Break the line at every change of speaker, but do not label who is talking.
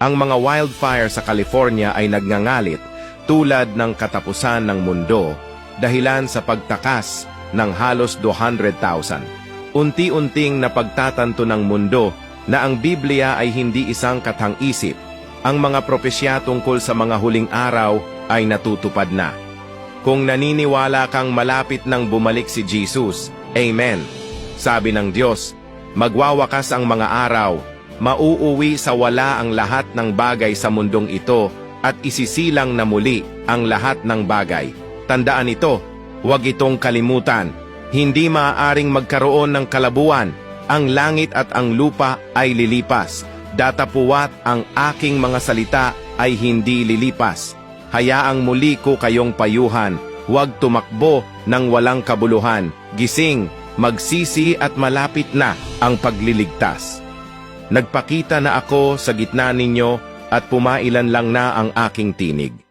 ang mga wildfire sa California ay nagngangalit tulad ng katapusan ng mundo dahilan sa pagtakas ng halos 200,000. Unti-unting napagtatanto ng mundo na ang Biblia ay hindi isang katang-isip. Ang mga propesya tungkol sa mga huling araw ay natutupad na. Kung naniniwala kang malapit nang bumalik si Jesus, Amen. Sabi ng Diyos, magwawakas ang mga araw, mauuwi sa wala ang lahat ng bagay sa mundong ito at isisilang na muli ang lahat ng bagay. Tandaan ito, huwag itong kalimutan. Hindi maaaring magkaroon ng kalabuan. Ang langit at ang lupa ay lilipas. Datapuwat ang aking mga salita ay hindi lilipas. Hayaang muli ko kayong payuhan. Huwag tumakbo ng walang kabuluhan. Gising, magsisi at malapit na ang pagliligtas. Nagpakita na ako sa gitna ninyo at pumailan lang na ang aking tinig.